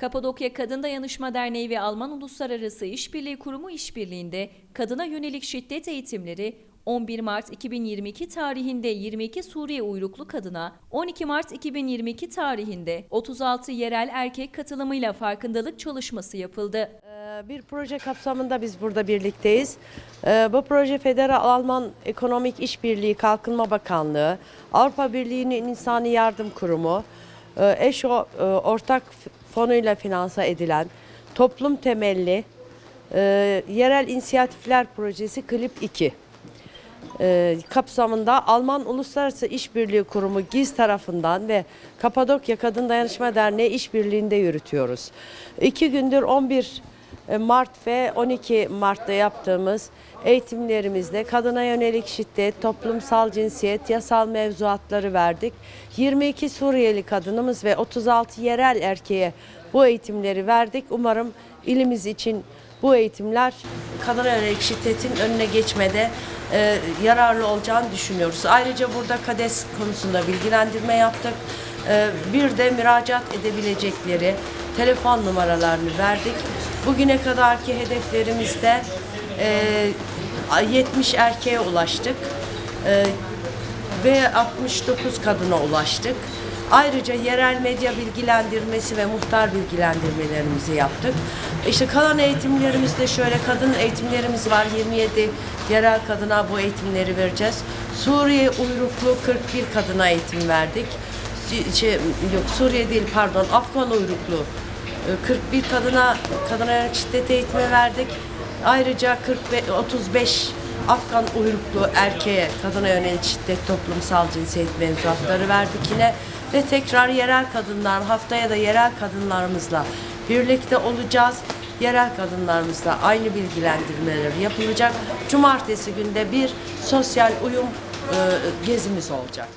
Kapadokya Kadın Dayanışma Derneği ve Alman Uluslararası İşbirliği Kurumu işbirliğinde kadına yönelik şiddet eğitimleri 11 Mart 2022 tarihinde 22 Suriye uyruklu kadına, 12 Mart 2022 tarihinde 36 yerel erkek katılımıyla farkındalık çalışması yapıldı. Ee, Bir proje kapsamında biz burada birlikteyiz. Ee, Bu proje Federal Alman Ekonomik İşbirliği Kalkınma Bakanlığı, Avrupa Birliği'nin İnsani Yardım Kurumu, EŞO e, ortak fonuyla finanse edilen toplum temelli e, yerel inisiyatifler projesi Klip 2 e, kapsamında Alman Uluslararası İşbirliği Kurumu GİZ tarafından ve Kapadokya Kadın Dayanışma Derneği işbirliğinde yürütüyoruz. İki gündür 11 Mart ve 12 Mart'ta yaptığımız eğitimlerimizde kadına yönelik şiddet, toplumsal cinsiyet, yasal mevzuatları verdik. 22 Suriyeli kadınımız ve 36 yerel erkeğe bu eğitimleri verdik. Umarım ilimiz için bu eğitimler kadına yönelik şiddetin önüne geçmede e, yararlı olacağını düşünüyoruz. Ayrıca burada KADES konusunda bilgilendirme yaptık. E, bir de müracaat edebilecekleri telefon numaralarını verdik. Bugüne kadarki hedeflerimizde e, 70 erkeğe ulaştık. E, ve 69 kadına ulaştık. Ayrıca yerel medya bilgilendirmesi ve muhtar bilgilendirmelerimizi yaptık. İşte kalan eğitimlerimizde şöyle kadın eğitimlerimiz var. 27 yerel kadına bu eğitimleri vereceğiz. Suriye uyruklu 41 kadına eğitim verdik. Şey, yok Suriye değil pardon Afgan uyruklu 41 kadına kadına yönelik şiddet eğitimi verdik. Ayrıca 45, 35 Afgan uyruklu erkeğe kadına yönelik şiddet toplumsal cinsiyet mevzuatları verdik yine ve tekrar yerel kadınlar haftaya da yerel kadınlarımızla birlikte olacağız. Yerel kadınlarımızla aynı bilgilendirmeler yapılacak. Cumartesi günde bir sosyal uyum e, gezimiz olacak.